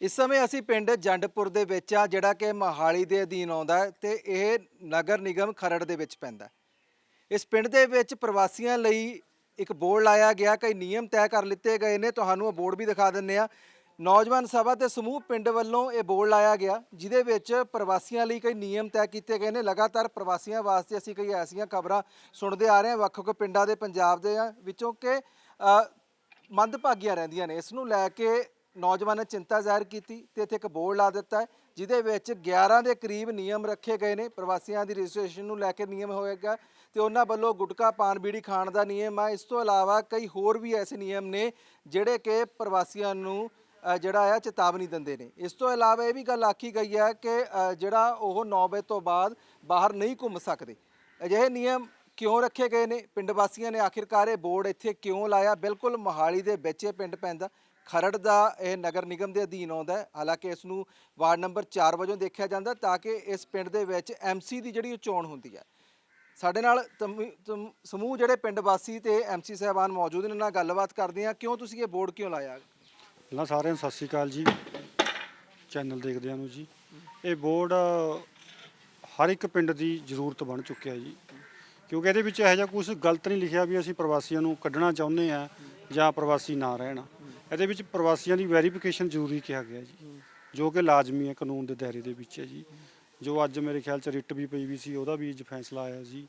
ਇਸ ਸਮੇਂ ਅਸੀਂ ਪਿੰਡ ਜੰਡਪੁਰ ਦੇ ਵਿੱਚ ਆ ਜਿਹੜਾ ਕਿ ਮੋਹਾਲੀ ਦੇ ਅਧੀਨ ਆਉਂਦਾ ਹੈ ਤੇ ਇਹ ਨਗਰ ਨਿਗਮ ਖਰੜ ਦੇ ਵਿੱਚ ਪੈਂਦਾ ਹੈ। ਇਸ ਪਿੰਡ ਦੇ ਵਿੱਚ ਪ੍ਰਵਾਸੀਆਂ ਲਈ ਇੱਕ ਬੋਰਡ ਲਾਇਆ ਗਿਆ ਕਈ ਨਿਯਮ ਤੈਅ ਕਰ ਲਿੱਤੇ ਗਏ ਨੇ ਤੁਹਾਨੂੰ ਉਹ ਬੋਰਡ ਵੀ ਦਿਖਾ ਦਿੰਨੇ ਆ ਨੌਜਵਾਨ ਸਭਾ ਤੇ ਸਮੂਹ ਪਿੰਡ ਵੱਲੋਂ ਇਹ ਬੋਰਡ ਲਾਇਆ ਗਿਆ ਜਿਹਦੇ ਵਿੱਚ ਪ੍ਰਵਾਸੀਆਂ ਲਈ ਕਈ ਨਿਯਮ ਤੈਅ ਕੀਤੇ ਗਏ ਨੇ। ਲਗਾਤਾਰ ਪ੍ਰਵਾਸੀਆਂ ਵਾਸਤੇ ਅਸੀਂ ਕਈ ਐਸੀਆਂ ਖਬਰਾਂ ਸੁਣਦੇ ਆ ਰਹੇ ਹਾਂ। ਵੱਖ ਵੱਖ ਪਿੰਡਾਂ ਦੇ ਪੰਜਾਬ ਦੇ ਆ ਵਿੱਚੋਂ ਕਿ ਅ, ਮੰਦਭਾਗੀਆਂ ਰਹਿੰਦੀਆਂ ਨੇ। ਇਸ ਨੂੰ ਲੈ ਕੇ ਨੌਜਵਾਨਾਂ ਨੇ ਚਿੰਤਾ ਜ਼ਾਹਿਰ ਕੀਤੀ ਤੇ ਇੱਥੇ ਇੱਕ ਬੋਰਡ ਲਾ ਦਿੱਤਾ ਹੈ, ਜਿਹਦੇ ਵਿੱਚ 11 ਦੇ ਕਰੀਬ ਨਿਯਮ ਰੱਖੇ ਗਏ ਨੇ। ਪ੍ਰਵਾਸੀਆਂ ਦੀ ਰਜਿਸਟ੍ਰੇਸ਼ਨ ਨੂੰ ਲੈ ਕੇ ਨਿਯਮ ਹੋਏਗਾ ਤੇ ਉਹਨਾਂ ਵੱਲੋਂ ਗੁਟਕਾ, ਪਾਨ, ਬੀੜੀ ਖਾਣ ਦਾ ਨਿਯਮ ਆ। ਇਸ ਤੋਂ ਇਲਾਵਾ ਕਈ ਹੋਰ ਵੀ ਐਸੇ ਨਿਯਮ ਨੇ ਜਿਹੜੇ ਕਿ ਪ੍ਰਵਾਸੀਆਂ ਨੂੰ ਜਿਹੜਾ ਆ, ਚੇਤਾਵਨੀ ਦਿੰਦੇ ਨੇ। ਇਸ ਤੋਂ ਇਲਾਵਾ ਇਹ ਵੀ ਗੱਲ ਆਖੀ ਗਈ ਹੈ ਕਿ ਜਿਹੜਾ ਉਹ 9 ਵਜੇ ਤੋਂ ਬਾਅਦ ਬਾਹਰ ਨਹੀਂ ਘੁੰਮ ਸਕਦੇ। ਅਜਿਹੇ ਨਿਯਮ ਕਿਉਂ ਰੱਖੇ ਗਏ ਨੇ? ਪਿੰਡ ਵਾਸੀਆਂ ਨੇ ਆਖਿਰਕਾਰ ਇਹ ਬੋਰਡ ਇੱਥੇ ਕਿਉਂ ਲਾਇਆ? ਬਿਲਕੁਲ ਮੋਹਾਲੀ ਦੇ ਵਿੱਚ ਇਹ ਪਿੰਡ ਪੈਂਦਾ। ਖਰੜ ਦਾ ਇਹ ਨਗਰ ਨਿਗਮ ਦੇ ਅਧੀਨ ਆਉਂਦਾ ਹੈ। ਹਾਲਾਂਕਿ ਇਸ ਨੂੰ ਵਾਰਡ ਨੰਬਰ 4 ਵਜੋਂ ਦੇਖਿਆ ਜਾਂਦਾ ਤਾਂ ਕਿ ਇਸ ਪਿੰਡ ਦੇ ਵਿੱਚ ਐਮਸੀ ਦੀ ਜਿਹੜੀ ਉਹ ਚੋਣ ਹੁੰਦੀ ਹੈ। ਸਾਡੇ ਨਾਲ ਤਮ- ਤਮ- ਸਮੂਹ ਜਿਹੜੇ ਪਿੰਡ ਵਾਸੀ ਤੇ ਐਮਸੀ ਸਾਹਿਬਾਨ ਮੌਜੂਦ ਨੇ, ਉਹਨਾਂ ਨਾਲ ਗੱਲਬਾਤ ਕਰਦੇ ਹਾਂ। ਕਿਉਂ ਤੁਸੀਂ ਇਹ ਬੋਰਡ ਕਿਉਂ ਲਾਇਆ? ਪਹਿਲਾਂ ਸਾਰਿਆਂ ਨੂੰ ਸਤਿ ਸ਼੍ਰੀ ਅਕਾਲ ਜੀ। ਚੈਨਲ ਦੇਖਦਿਆਂ ਨੂੰ ਜੀ। ਇਹ ਬੋਰਡ ਹਰ ਇੱਕ ਪਿੰਡ ਦੀ ਜ਼ਰੂਰਤ ਬਣ ਚੁੱਕਿਆ ਜੀ। ਕਿਉਂਕਿ ਇਹਦੇ ਵਿੱਚ ਇਹੋ ਜਿਹਾ ਕੁਝ ਗਲਤ ਨਹੀਂ ਲਿਖਿਆ ਵੀ ਅਸੀਂ ਪ੍ਰਵਾਸੀਆਂ ਨੂੰ ਕੱਢਣਾ ਚਾਹੁੰਦੇ ਆ ਜਾਂ ਪ੍ਰਵਾਸੀ ਨਾ ਰਹਿਣ। ਇਹਦੇ ਵਿੱਚ ਪ੍ਰਵਾਸੀਆਂ ਦੀ ਵੈਰੀਫਿਕੇਸ਼ਨ ਜ਼ਰੂਰੀ ਕਿਹਾ ਗਿਆ ਜੀ, ਜੋ ਕਿ ਲਾਜ਼ਮੀ ਹੈ ਕਾਨੂੰਨ ਦੇ ਦਾਇਰੇ ਦੇ ਵਿੱਚ ਹੈ ਜੀ। ਜੋ ਅੱਜ ਮੇਰੇ ਖਿਆਲ ਚ ਰਿਟ ਵੀ ਪਈ ਵੀ ਸੀ, ਉਹਦਾ ਵੀ ਅੱਜ ਫੈਸਲਾ ਆਇਆ ਜੀ।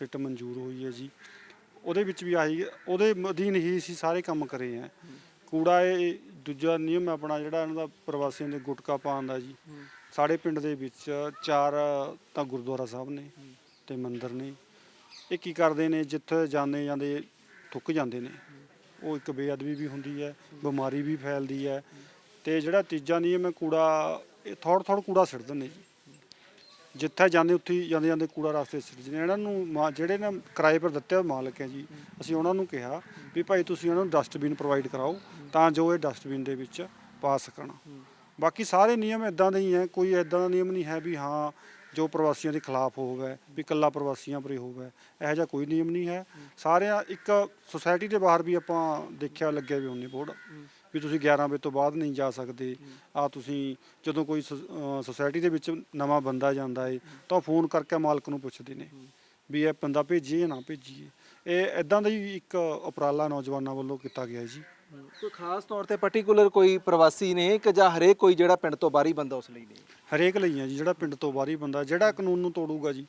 ਰਿਟ ਮਨਜ਼ੂਰ ਹੋਈ ਹੈ ਜੀ। ਉਹਦੇ ਵਿੱਚ ਵੀ ਆਹੀ, ਉਹਦੇ ਅਧੀਨ ਹੀ ਅਸੀਂ ਸਾਰੇ ਕੰਮ ਕਰੇ ਆ ਕੂੜਾ ਇਹ, ਦੂਜਾ ਨਿਯਮ ਹੈ ਆਪਣਾ ਜਿਹੜਾ ਇਹਨਾਂ ਦਾ ਪ੍ਰਵਾਸੀਆਂ ਦੇ ਗੁਟਕਾ ਪਾਉਣ ਦਾ ਜੀ। ਸਾਡੇ ਪਿੰਡ ਦੇ ਵਿੱਚ ਚਾਰ ਤਾਂ ਗੁਰਦੁਆਰਾ ਸਾਹਿਬ ਨੇ ਤੇ ਮੰਦਿਰ ਨੇ। ਇਹ ਕੀ ਕਰਦੇ ਨੇ, ਜਿੱਥੇ ਜਾਂਦੇ ਜਾਂਦੇ ਥੁੱਕ ਜਾਂਦੇ ਨੇ। ਉਹ ਇੱਕ ਬੇਅਦਬੀ ਵੀ ਹੁੰਦੀ ਹੈ, ਬਿਮਾਰੀ ਵੀ ਫੈਲਦੀ ਹੈ ਤੇ ਜਿਹੜਾ ਤੀਜਾ ਨਿਯਮ ਹੈ ਕੂੜਾ, ਇਹ ਥੋੜ ਥੋੜ ਕੂੜਾ ਸਿੱਟ ਦਿੰਦੇ ਜੀ। ਜਿੱਥੇ ਜਾਂਦੇ ਉੱਥੇ ਹੀ ਜਾਂਦੇ ਜਾਂਦੇ ਕੂੜਾ ਰਸਤੇ 'ਚ ਸਿੱਟ ਜਾਂਦੇ ਇਹਨਾਂ ਨੂੰ ਮਾ- ਜਿਹੜੇ ਨਾ ਕਿਰਾਏ ਪਰ ਦਿੱਤੇ ਹੋਏ ਮਾਲਕ ਹੈ ਜੀ, ਅਸੀਂ ਉਹਨਾਂ ਨੂੰ ਕਿਹਾ ਵੀ ਭਾਈ ਤੁਸੀਂ ਇਹਨਾਂ ਨੂੰ ਡਸਟਬਿਨ ਪ੍ਰੋਵਾਈਡ ਕਰਾਓ ਤਾਂ ਜੋ ਇਹ ਡਸਟਬਿਨ ਦੇ ਵਿੱਚ ਪਾ ਸਕਣ। ਬਾਕੀ ਸਾਰੇ ਨਿਯਮ ਇਦਾਂ ਦੇ ਹੀ ਹੈ, ਕੋਈ ਇਦਾਂ ਦਾ ਨਿਯਮ ਨਹੀਂ ਹੈ ਵੀ ਹਾਂ ਜੋ ਪ੍ਰਵਾਸੀਆਂ ਦੇ ਖਿਲਾਫ ਹੋਵੇ ਵੀ ਇਕੱਲਾ ਪ੍ਰਵਾਸੀਆਂ ਪਰੇ ਹੋਵੇ ਇਹੋ ਜਿਹਾ ਕੋਈ ਨਿਯਮ ਨਹੀਂ ਹੈ। ਸਾਰਿਆਂ, ਇੱਕ ਸੁਸਾਇਟੀ ਦੇ ਬਾਹਰ ਵੀ ਆਪਾਂ ਦੇਖਿਆ ਲੱਗਿਆ ਵੀ ਹੁੰਦੇ ਬੋਰਡ ਵੀ ਤੁਸੀਂ 11 ਵਜੇ ਤੋਂ ਬਾਅਦ ਨਹੀਂ ਜਾ ਸਕਦੇ। ਆ ਤੁਸੀਂ ਜਦੋਂ ਕੋਈ ਸੁਸਾਇਟੀ ਦੇ ਵਿੱਚ ਨਵਾਂ ਬੰਦਾ ਜਾਂਦਾ ਏ, ਤਾਂ ਉਹ ਫੋਨ ਕਰਕੇ ਮਾਲਕ ਨੂੰ ਪੁੱਛਦੇ ਨੇ, ਵੀ ਇਹ ਬੰਦਾ ਭੇਜੀਏ ਜਾਂ ਨਾ ਭੇਜੀਏ। ਇਹ ਇਦਾਂ ਦਾ ਹੀ ਇੱਕ ਉਪਰਾਲਾ ਨੌਜਵਾਨਾਂ ਵੱਲੋਂ ਕੀਤਾ ਗਿਆ ਜੀ। ਕੋਈ ਖਾਸ ਤੌਰ ਤੇ ਪਾਰਟਿਕੂਲਰ ਕੋਈ ਪ੍ਰਵਾਸੀ ਨੇ ਕਿ ਜਾਂ ਹਰੇਕ ਕੋਈ ਜਿਹੜਾ ਪਿੰਡ ਤੋਂ ਬਾਹਰੀ ਬੰਦਾ ਉਸ ਲਈ ਨਹੀਂ? ਹਰੇਕ ਲਈ ਹੈ ਜੀ ਜਿਹੜਾ ਪਿੰਡ ਤੋਂ ਬਾਹਰੀ ਬੰਦਾ ਜਿਹੜਾ ਕਾਨੂੰਨ ਨੂੰ ਤੋੜੂਗਾ ਜੀ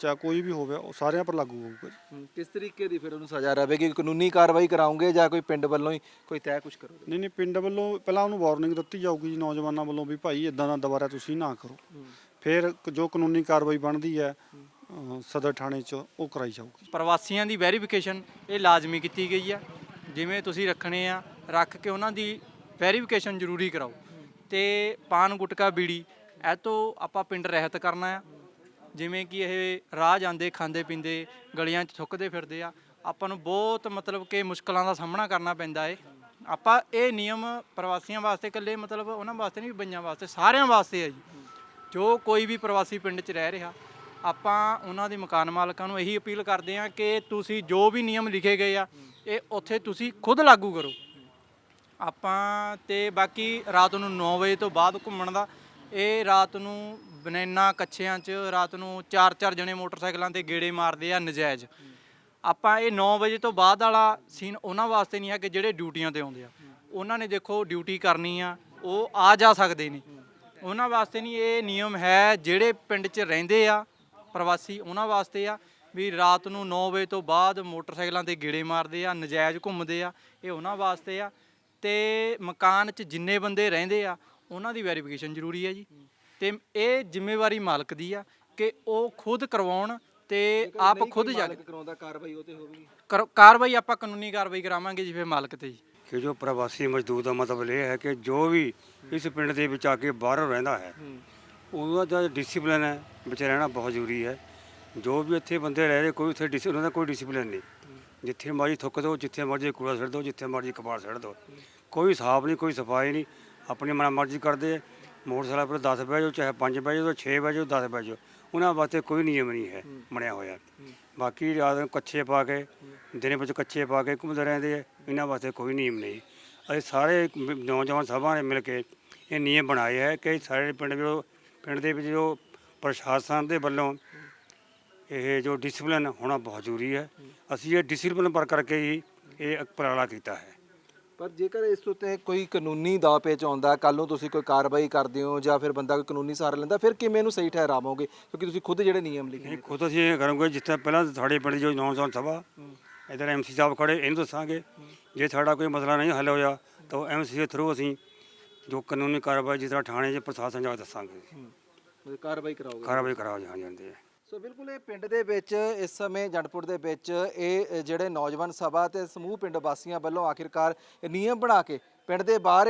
ਚਾਹੇ ਕੋਈ ਵੀ ਹੋਵੇ ਉਹ ਸਾਰਿਆਂ ਪਰ ਲਾਗੂ ਹੋਊਗਾ ਜੀ। ਕਿਸ ਤਰੀਕੇ ਦੀ ਫਿਰ ਉਹਨੂੰ ਸਜ਼ਾ ਰਹੇਗੀ ਕਾਨੂੰਨੀ ਕਾਰਵਾਈ ਕਰਾਉਂਗੇ ਜਾਂ ਕੋਈ ਪਿੰਡ ਵੱਲੋਂ ਹੀ ਕੋਈ ਤੈਅ ਕੁਝ ਕਰੋਗੇ? ਨਹੀਂ ਨਹੀਂ ਪਿੰਡ ਵੱਲੋਂ ਪਹਿਲਾਂ ਉਹਨੂੰ ਵਾਰਨਿੰਗ ਦਿੱਤੀ ਜਾਊਗੀ ਜੀ ਨੌਜਵਾਨਾਂ ਵੱਲੋਂ ਵੀ ਭਾਈ ਇਦਾਂ ਦਾ ਦੁਬਾਰਾ ਤੁਸੀਂ ਨਾ ਕਰੋ। ਫਿਰ ਜੋ ਕਾਨੂੰਨੀ ਕਾਰਵਾਈ ਬਣਦੀ ਹੈ ਸਦਰ ਥਾਣੇ 'ਚ ਉਹ ਕਰਾਈ ਜਾਊਗੀ ਪ੍ਰਵਾਸੀਆਂ ਦੀ ਵੈਰੀਫਿਕੇਸ਼ਨ ਇਹ ਲਾਜ਼ਮੀ ਕੀਤੀ ਗਈ ਆ ਜਿਵੇਂ ਤੁਸੀਂ ਰੱਖਣੇ ਆ, ਰੱਖ ਕੇ ਉਹਨਾਂ ਦੀ ਵੈਰੀਫਿਕੇਸ਼ਨ ਜ਼ਰੂਰੀ ਕਰਾਓ। ਤੇ ਪਾਨ, ਗੁਟਕਾ, ਬੀੜੀ, ਇਹ ਤੋਂ ਆਪਾਂ ਪਿੰਡ ਰਹਿਤ ਕਰਨਾ ਆ। ਜਿਵੇਂ ਕਿ ਇਹ ਰਾਹ ਜਾਂਦੇ, ਖਾਂਦੇ, ਪੀਂਦੇ, ਗਲੀਆਂ 'ਚ ਥੁੱਕਦੇ ਫਿਰਦੇ ਆ, ਆਪਾਂ ਨੂੰ ਬਹੁਤ ਮਤਲਬ ਕਿ ਮੁਸ਼ਕਲਾਂ ਦਾ ਸਾਹਮਣਾ ਕਰਨਾ ਪੈਂਦਾ ਏ। ਆਪਾਂ ਇਹ ਨਿਯਮ ਪ੍ਰਵਾਸੀਆਂ ਵਾਸਤੇ ਇਕੱਲੇ ਮਤਲਬ ਉਹਨਾਂ ਵਾਸਤੇ ਨਹੀਂ ਬੰਜਾਂ ਵਾਸਤੇ, ਸਾਰਿਆਂ ਵਾਸਤੇ ਆ ਜੀ। ਜੋ ਕੋਈ ਵੀ ਪ੍ਰਵਾਸੀ ਪਿੰਡ 'ਚ ਰਹਿ ਰਿਹਾ, ਆਪਾਂ ਉਹਨਾਂ ਦੇ ਮਕਾਨ ਮਾਲਕਾਂ ਨੂੰ ਇਹੀ ਅਪੀਲ ਕਰਦੇ ਹਾਂ ਕਿ ਤੁਸੀਂ ਜੋ ਵੀ ਨਿਯਮ ਲਿਖੇ ਗਏ ਆ ਇਹ ਉੱਥੇ ਤੁਸੀਂ ਖੁਦ ਲਾਗੂ ਕਰੋ। ਆਪਾਂ ਤੇ ਬਾਕੀ ਰਾਤ ਨੂੰ 9 ਵਜੇ ਤੋਂ ਬਾਅਦ ਘੁੰਮਣ ਦਾ। ਇਹ ਰਾਤ ਨੂੰ ਬਨੈਨਾ ਕੱਛਿਆਂ 'ਚ, ਰਾਤ ਨੂੰ ਚਾਰ ਚਾਰ ਜਣੇ ਮੋਟਰਸਾਈਕਲਾਂ ਤੇ ਗੇੜੇ ਮਾਰਦੇ ਆ ਨਜਾਇਜ਼। ਆਪਾਂ ਇਹ 9 ਵਜੇ ਤੋਂ ਬਾਅਦ ਵਾਲਾ ਸੀਨ ਉਹਨਾਂ ਵਾਸਤੇ ਨਹੀਂ ਹੈ ਕਿ ਜਿਹੜੇ ਡਿਊਟੀਆਂ ਤੇ ਆਉਂਦੇ ਆ। ਉਹਨਾਂ ਨੇ ਦੇਖੋ ਡਿਊਟੀ ਕਰਨੀ ਆ, ਉਹ ਆ ਜਾ ਸਕਦੇ ਨੇ। ਉਹਨਾਂ ਵਾਸਤੇ ਨਹੀਂ, ਇਹ ਨਿਯਮ ਹੈ ਜਿਹੜੇ ਪਿੰਡ 'ਚ ਰਹਿੰਦੇ ਆ, ਪ੍ਰਵਾਸੀ ਉਹਨਾਂ ਵਾਸਤੇ ਆ। ਵੀ ਰਾਤ ਨੂੰ 9 ਵਜੇ ਤੋਂ ਬਾਅਦ ਮੋਟਰਸਾਈਕਲਾਂ ਤੇ ਗੇੜੇ ਮਾਰਦੇ ਆ ਨਜਾਇਜ਼ ਘੁੰਮਦੇ ਆ ਇਹ ਉਹਨਾਂ ਵਾਸਤੇ ਆ। ਤੇ ਮਕਾਨ 'ਚ ਜਿੰਨੇ ਬੰਦੇ ਰਹਿੰਦੇ ਆ ਉਹਨਾਂ ਦੀ ਵੈਰੀਫਿਕੇਸ਼ਨ ਜ਼ਰੂਰੀ ਹੈ ਜੀ। ਤੇ ਇਹ ਜ਼ਿੰਮੇਵਾਰੀ ਮਾਲਕ ਦੀ ਆ ਕਿ ਉਹ ਖੁਦ ਕਰਵਾਉਣ ਤੇ ਆਪ ਖੁਦ ਜਾ ਕੇ ਕਰਾਉਂਦਾ ਕਾਰਵਾਈ ਉਹ ਤੇ ਹੋਊਗੀ ਕਰ- ਕਾਰਵਾਈ ਆਪਾਂ ਕਾਨੂੰਨੀ ਕਾਰਵਾਈ ਕਰਾਵਾਂਗੇ ਜੀ ਫਿਰ ਮਾਲਕ ਤੇ ਜੀ। ਕਿ ਜੋ ਪ੍ਰਵਾਸੀ ਮਜ਼ਦੂਰ ਦਾ ਮਤਲਬ ਇਹ ਹੈ ਕਿ ਜੋ ਵੀ ਇਸ ਪਿੰਡ ਦੇ ਵਿੱਚ ਆ ਕੇ ਬਾਹਰੋਂ ਰਹਿੰਦਾ ਹੈ ਉਹਦਾ ਜਿਹੜਾ ਡਿਸਪਲਿਨ ਹੈ ਵਿੱਚ ਰਹਿਣਾ ਬਹੁਤ ਜ਼ਰੂਰੀ ਹੈ। ਜੋ ਵੀ ਇੱਥੇ ਬੰਦੇ ਰਹਿ ਰਹੇ, ਕੋਈ ਉੱਥੇ ਡਿਸ ਉਹਨਾਂ ਦਾ ਕੋਈ ਡਿਸਪਲਿਨ ਨਹੀਂ। ਜਿੱਥੇ ਮਰਜ਼ੀ ਥੁੱਕ ਦਿਓ ਜਿੱਥੇ ਮਰਜ਼ੀ ਕੂੜਾ ਸਿੱਟ ਦਿਓ ਜਿੱਥੇ ਮਰਜ਼ੀ ਕਪਾੜ ਸਿੱਟ ਦਿਓ ਕੋਈ ਹਿਸਾਬ ਨਹੀਂ, ਕੋਈ ਸਫ਼ਾਈ ਨਹੀਂ। ਆਪਣੀ ਮਨ ਮਰਜ਼ੀ ਕਰਦੇ ਆ। ਮੋਟਰਸਾਈਕਲ ਪਰ 10 ਬਹਿ ਜਾਓ, ਚਾਹੇ 5 ਬਹਿ ਜਾਓ 6 ਬਹਿ ਜਾਓ 10 ਬਹਿ ਜਾਓ। ਉਹਨਾਂ ਵਾਸਤੇ ਕੋਈ ਨਿਯਮ ਨਹੀਂ ਹੈ ਬਣਿਆ ਹੋਇਆ। ਬਾਕੀ ਰਾਤ ਨੂੰ ਕੱਛੇ ਪਾ ਕੇ, ਦਿਨੇ ਵਿੱਚ ਕੱਛੇ ਪਾ ਕੇ ਘੁੰਮਦੇ ਰਹਿੰਦੇ ਆ। ਇਹਨਾਂ ਵਾਸਤੇ ਕੋਈ ਨਿਯਮ ਨਹੀਂ। ਅਸੀਂ ਸਾਰੇ ਮ- ਨੌਜਵਾਨ ਸਭਾ ਨੇ ਮਿਲ ਕੇ ਇਹ ਨਿਯਮ ਬਣਾਏ ਹੈ ਕਿ ਸਾਰੇ ਪਿੰਡ ਜੋ ਪਿੰਡ ਦੇ ਵਿੱਚ ਜੋ ਪ੍ਰਸ਼ਾਸਨ ਦੇ ਵੱਲੋਂ ਇਹ ਜੋ ਡਿਸਪਲਿਨ ਹੋਣਾ ਬਹੁਤ ਜ਼ਰੂਰੀ ਹੈ। ਅਸੀਂ ਇਹ ਡਿਸਪਲਿਨ ਪਰ ਕਰਕੇ ਹੀ ਇਹ ਉਪਰਾਲਾ ਕੀਤਾ ਹੈ। ਪਰ ਜੇਕਰ ਇਸ ਉੱਤੇ ਕੋਈ ਕਾਨੂੰਨੀ ਦਾਅ ਪੇਚ ਆਉਂਦਾ ਕੱਲ ਨੂੰ ਤੁਸੀਂ ਕੋਈ ਕਾਰਵਾਈ ਕਰਦੇ ਹੋ ਜਾਂ ਫਿਰ ਬੰਦਾ ਕੋਈ ਕਾਨੂੰਨੀ ਸਹਾਰਾ ਲੈਂਦਾ ਫਿਰ ਕਿਵੇਂ ਇਹਨੂੰ ਸਹੀ ਠਹਿਰਾਵੋਗੇ? ਕਿਉਂਕਿ ਤੁਸੀਂ ਖੁਦ ਜਿਹੜੇ ਨਿਯਮ ਲਿਖੇ ਨਹੀਂ ਨੇ। ਖੁਦ ਅਸੀਂ ਇਹ ਕਰਾਂਗੇ ਜਿੱਥੇ ਪਹਿਲਾਂ ਸਾਡੇ ਪਿੰਡ ਜੋ ਨੌਜਵਾਨ ਸਭਾ ਇਧਰ ਐਮਸੀ ਸਾਹਿਬ ਖੜੇ ਇਹਨੂੰ ਦੱਸਾਂਗੇ ਜੇ ਸਾਡਾ ਕੋਈ ਮਸਲਾ ਨਹੀਂ ਹੱਲ ਹੋਇਆ ਤਾਂ ਐਮਸੀ ਦੇ ਥਰੂ ਅਸੀਂ ਜੋ ਕਾਨੂੰਨੀ ਕਾਰਵਾਈ ਜਿਸ ਤਰ੍ਹਾਂ ਥਾਣੇ 'ਚ ਪ੍ਰਸ਼ਾਸਨ ਜਾ ਦੱਸਾਂਗੇ। ਮਤਲਬ ਕਾਰਵਾਈ ਕਰਾਓਗੇ। ਕਾਰਵਾਈ ਕਰਾਓ ਜਾਂ ਜਾਂਦੇ ਆ ਸੋ ਬਿਲਕੁਲ ਇਹ ਪਿੰਡ ਦੇ ਵਿੱਚ, ਇਸ ਸਮੇਂ ਜੰਡਪੁਰ ਦੇ ਵਿੱਚ ਇਹ ਜਿਹੜੇ ਨੌਜਵਾਨ ਸਭਾ ਤੇ ਸਮੂਹ ਪਿੰਡ ਵਾਸੀਆਂ ਵੱਲੋਂ ਆਖਿਰਕਾਰ ਨਿਯਮ ਬਣਾ ਕੇ ਪਿੰਡ ਦੇ ਬਾਹਰ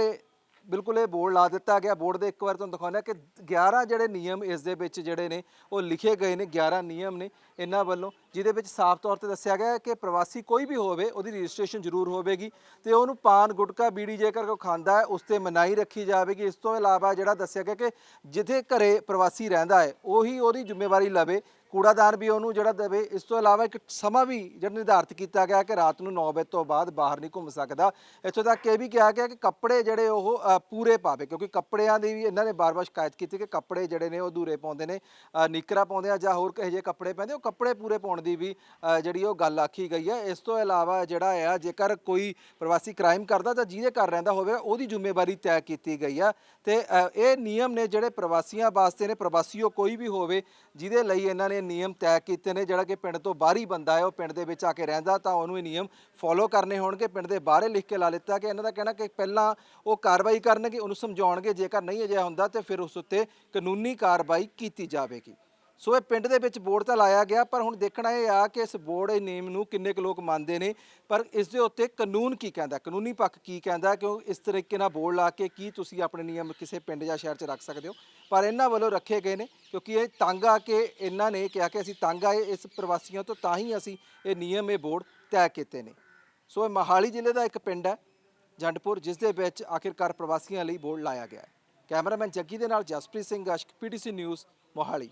ਬਿਲਕੁਲ ਇਹ ਬੋਰਡ ਲਾ ਦਿੱਤਾ ਗਿਆ। ਬੋਰਡ ਦੇ ਇੱਕ ਵਾਰ ਤੁਹਾਨੂੰ ਦਿਖਾਉਂਦਾ ਕਿ 11 ਜਿਹੜੇ ਨਿਯਮ ਇਸ ਦੇ ਵਿੱਚ ਜਿਹੜੇ ਨੇ, ਉਹ ਲਿਖੇ ਗਏ ਨੇ 11 ਨਿਯਮ ਨੇ ਇਹਨਾਂ ਵੱਲੋਂ, ਜਿਹਦੇ ਵਿੱਚ ਸਾਫ਼ ਤੌਰ ਤੇ ਦੱਸਿਆ ਗਿਆ ਹੈ ਕਿ ਪ੍ਰਵਾਸੀ ਕੋਈ ਵੀ ਹੋਵੇ, ਉਹਦੀ ਰਜਿਸਟ੍ਰੇਸ਼ਨ ਜ਼ਰੂਰ ਹੋਵੇਗੀ ਤੇ ਉਹਨੂੰ ਪਾਨ, ਗੁਟਕਾ, ਬੀੜੀ ਜੇਕਰ ਕੋਈ ਖਾਂਦਾ ਹੈ, ਉਸ ਤੇ ਮਨਾਹੀ ਰੱਖੀ ਜਾਵੇਗੀ। ਇਸ ਤੋਂ ਇਲਾਵਾ ਜਿਹੜਾ ਦੱਸਿਆ ਗਿਆ ਕਿ ਜਿੱਥੇ ਘਰੇ ਪ੍ਰਵਾਸੀ ਰਹਿੰਦਾ ਹੈ, ਉਹੀ ਉਹਦੀ ਜ਼ਿੰਮੇਵਾਰੀ ਲਵੇ ਕੂੜਾਦਾਨ ਵੀ ਉਹਨੂੰ ਜਿਹੜਾ ਦੇਵੇ ਇਸ ਤੋਂ ਇਲਾਵਾ ਇੱਕ ਸਮਾਂ ਵੀ ਜਿਹੜਾ ਨਿਰਧਾਰਿਤ ਕੀਤਾ ਗਿਆ ਕਿ ਰਾਤ ਨੂੰ 9 ਵਜੇ ਤੋਂ ਬਾਅਦ ਬਾਹਰ ਨਹੀਂ ਘੁੰਮ ਸਕਦਾ। ਇੱਥੋਂ ਤੱਕ ਇਹ ਵੀ ਕਿਹਾ ਗਿਆ ਕਿ ਕੱਪੜੇ ਜਿਹੜੇ ਉਹ ਪੂਰੇ ਪਾਵੇ ਕਿਉਂਕਿ ਕੱਪੜਿਆਂ ਦੀ ਵੀ ਇਹਨਾਂ ਨੇ ਬਾਰ-ਬਾਰ ਸ਼ਿਕਾਇਤ ਕੀਤੀ ਕਿ ਕੱਪੜੇ ਜਿਹੜੇ ਨੇ ਉਹ ਅਧੂਰੇ ਪਾਉਂਦੇ ਨੇ ਅ, ਪਾਉਂਦੇ ਆ ਜਾਂ ਹੋਰ ਕਹੇ ਜਿਹੇ ਕੱਪੜੇ ਪਾਉਂਦੇ ਉਹ ਕੱਪੜੇ ਪੂਰੇ ਪਾਉਣ ਦੀ ਵੀ ਜਿਹੜੀ ਉਹ ਗੱਲ ਆਖੀ ਗਈ ਹੈ। ਇਸ ਤੋਂ ਇਲਾਵਾ ਜਿਹੜਾ ਆ ਜੇਕਰ ਕੋਈ ਪ੍ਰਵਾਸੀ ਕ੍ਰਾਈਮ ਕਰਦਾ ਤਾਂ ਜਿਹਦੇ ਘਰ ਰਹਿੰਦਾ ਹੋਵੇ ਉਹਦੀ ਜ਼ਿੰਮੇਵਾਰੀ ਤੈਅ ਕੀਤੀ ਗਈ ਆ। ਤੇ ਇਹ ਨਿਯਮ ਨੇ ਜਿਹੜੇ ਪ੍ਰਵਾਸੀਆਂ ਵਾਸਤੇ ਨੇ ਪ੍ਰਵਾਸੀਓ ਕੋਈ ਵੀ ਹੋਵੇ ਜਿਹਦੇ ਲਈ ਇਹਨਾਂ ਨੇ ਨੇ ਨਿਯਮ ਤੈਅ ਕੀਤੇ ਨੇ, ਜਿਹੜਾ ਕਿ ਪਿੰਡ ਤੋਂ ਬਾਹਰੀ ਬੰਦਾ ਹੈ, ਉਹ ਪਿੰਡ ਦੇ ਵਿੱਚ ਆ ਕੇ ਰਹਿੰਦਾ, ਤਾਂ ਉਹਨੂੰ ਇਹ ਨਿਯਮ ਫੋਲੋ ਕਰਨੇ ਹੋਣਗੇ। ਪਿੰਡ ਦੇ ਬਾਹਰੇ ਲਿਖ ਕੇ ਲਾ ਲਿੱਤਾ ਕਿ ਇਹਨਾਂ ਦਾ ਕਹਿਣਾ ਕਿ ਪਹਿਲਾਂ ਉਹ ਕਾਰਵਾਈ ਕਰਨਗੇ, ਉਹਨੂੰ ਸਮਝਾਉਣਗੇ, ਜੇਕਰ ਨਹੀਂ ਅਜਿਹਾ ਹੁੰਦਾ ਤੇ ਫਿਰ ਉਸ ਉੱਤੇ ਕਾਨੂੰਨੀ ਕਾਰਵਾਈ ਕੀਤੀ ਜਾਵੇਗੀ। ਸੋ ਇਹ ਪਿੰਡ ਦੇ ਵਿੱਚ ਬੋਰਡ ਤਾਂ ਲਾਇਆ ਗਿਆ, ਪਰ ਹੁਣ ਦੇਖਣਾ ਇਹ ਆ ਕਿ ਇਸ ਬੋਰਡ ਇਹ ਨੇਮ ਨੂੰ ਕਿੰਨੇ ਕੁ ਲੋਕ ਮੰਨਦੇ ਨੇ, ਪਰ ਇਸ ਦੇ ਉੱਤੇ ਕਾਨੂੰਨ ਕੀ ਕਹਿੰਦਾ? ਕਾਨੂੰਨੀ ਪੱਖ ਕੀ ਕਹਿੰਦਾ ਕਿਉਂ ਇਸ ਤਰੀਕੇ ਨਾਲ ਬੋਰਡ ਲਾ ਕੇ ਕੀ ਤੁਸੀਂ ਆਪਣੇ ਨਿਯਮ ਕਿਸੇ ਪਿੰਡ ਜਾਂ ਸ਼ਹਿਰ 'ਚ ਰੱਖ ਸਕਦੇ ਹੋ? ਪਰ ਇਹਨਾਂ ਵੱਲੋਂ ਰੱਖੇ ਗਏ ਨੇ, ਕਿਉਂਕਿ ਇਹ ਤੰਗ ਆ ਕੇ ਇਹਨਾਂ ਨੇ ਕਿਹਾ ਕਿ ਅਸੀਂ ਤੰਗ ਆਏ ਇਸ ਪ੍ਰਵਾਸੀਆਂ ਤੋਂ, ਤਾਂ ਹੀ ਅਸੀਂ ਇਹ ਨਿਯਮ, ਇਹ ਬੋਰਡ ਤੈਅ ਕੀਤੇ ਨੇ। ਸੋ ਇਹ ਮਹਾਲੀ ਜ਼ਿਲ੍ਹੇ ਦਾ ਇੱਕ ਪਿੰਡ ਹੈ, ਜੰਡਪੁਰ, ਜਿਸ ਦੇ ਵਿੱਚ ਆਖਿਰਕਾਰ ਪ੍ਰਵਾਸੀਆਂ ਲਈ ਬੋਰਡ ਲਾਇਆ ਗਿਆ ਹੈ। ਕੈਮਰਾਮੈਨ ਜੱਗੀ ਦੇ ਨਾਲ ਜਸਪ੍ਰੀਤ ਸਿੰਘ ਅਸ਼ਕ ਪੀਟੀਸੀ ਨਿਊਜ਼, ਮੋਹਾਲੀ।